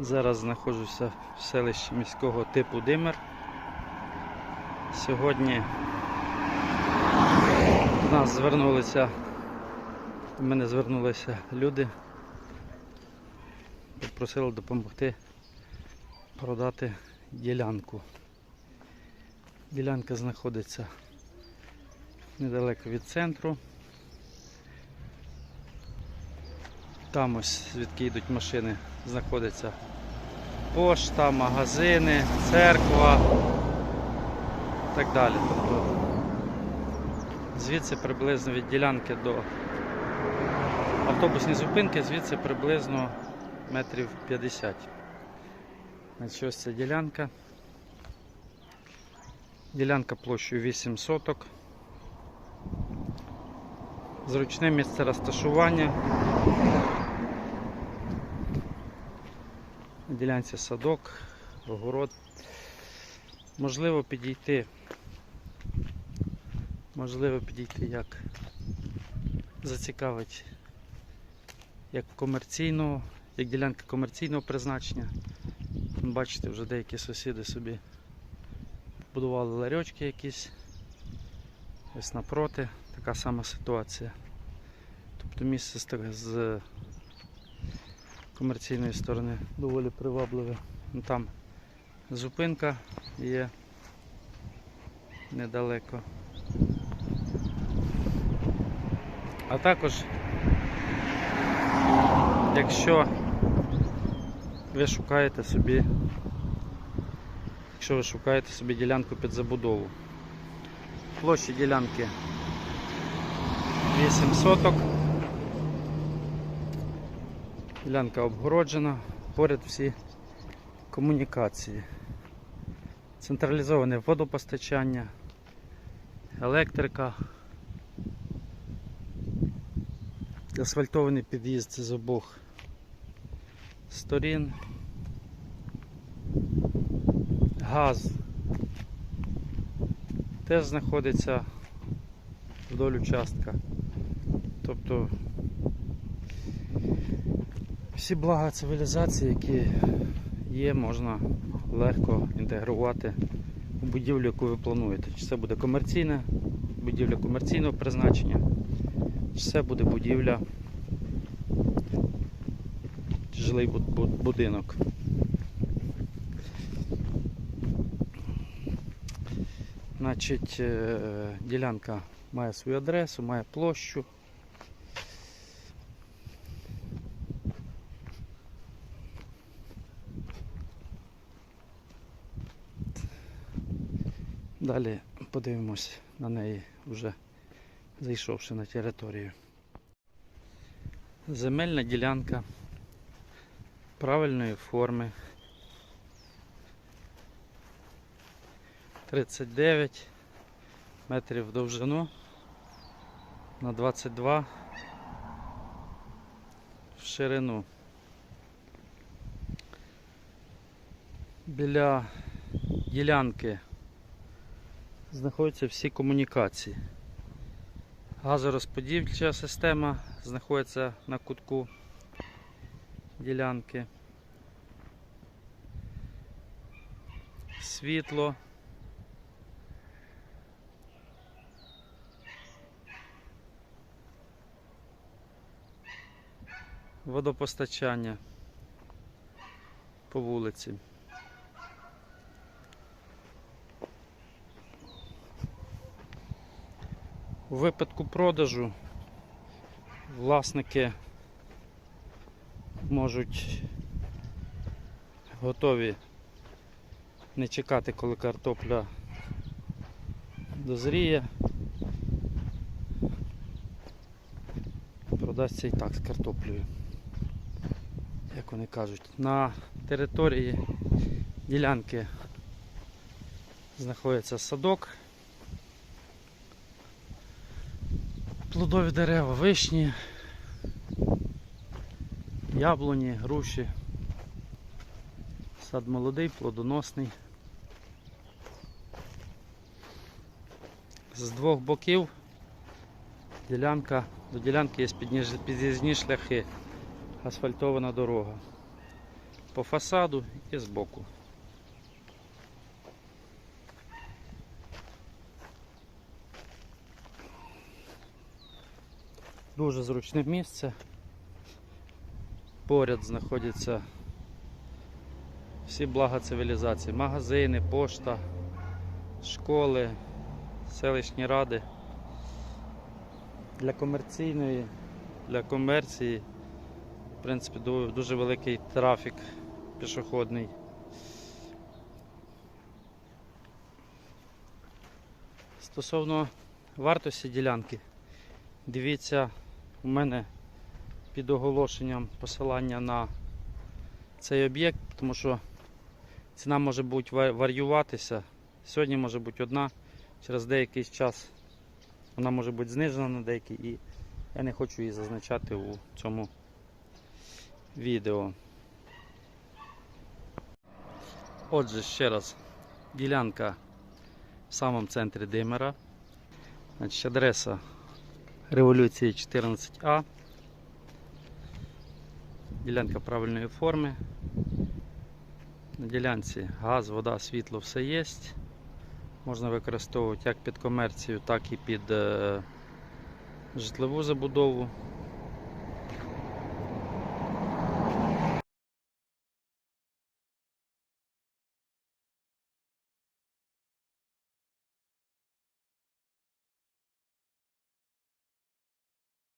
знаходжуся в селищі міського типу Димер. Сьогодні до нас звернулися, до мене звернулися люди, попросили допомогти продати ділянку. Ділянка знаходиться недалеко від центру. Там ось звідки йдуть машини, знаходиться пошта, магазини, церква і так далі. Тобто звідси приблизно від ділянки до автобусної зупинки, звідси приблизно метрів 50. Значить, ось ця ділянка. Ділянка площею 8 соток. Зручне місце розташування. Ділянці садок, огород. Можливо підійти. Можливо підійти як зацікавить як комерційного, як ділянка комерційного призначення. Бачите, вже деякі сусіди собі будували ларьочки якісь. Ось напроти така сама ситуація. Тобто місце з, комерційної сторони доволі привабливе. Ну, Там зупинка є недалеко. А також, якщо ви шукаєте собі, якщо ви шукаєте собі ділянку під забудову, площа ділянки 8 соток. Ділянка обгороджена, поряд всі комунікації. Централізоване водопостачання, електрика, асфальтований під'їзд з обох сторін, газ теж знаходиться вдоль участка. Тобто всі блага цивілізації, які є, можна легко інтегрувати у будівлю, яку ви плануєте. Чи це буде комерційна будівля комерційного призначення, чи це буде будівля жилий бу- бу- будинок. Значить, е, ділянка має свою адресу, має площу. Далі подивимось на неї вже зайшовши на територію. Земельна ділянка правильної форми. 39 метрів в довжину на 22 в ширину. Біля ділянки знаходяться всі комунікації. Газорозподільча система знаходиться на кутку ділянки. Світло. Водопостачання по вулиці. У випадку продажу власники можуть готові не чекати, коли картопля дозріє. Продасться і так з картоплею. Як вони кажуть, на території ділянки знаходиться садок. Плодові дерева, вишні, яблуні, груші. Сад молодий, плодоносний. З двох боків ділянка, до ділянки є під'їзні шляхи, асфальтована дорога. по фасаду і збоку. Дуже зручне місце. Поряд знаходяться всі блага цивілізації. Магазини, пошта, школи, селищні ради. Для комерційної, для комерції, в принципі, дуже великий трафік пішохідний. Стосовно вартості ділянки, дивіться, у мене під оголошенням посилання на цей об'єкт, тому що ціна може бути ва- варіюватися. Сьогодні може бути одна, через деякий час вона може бути знижена на деякий і я не хочу її зазначати у цьому відео. Отже, ще раз, ділянка в самому центрі Димера. Значить, адреса Революції 14А. Ділянка правильної форми. На ділянці газ, вода, світло все є. Можна використовувати як під комерцію, так і під е, житлову забудову.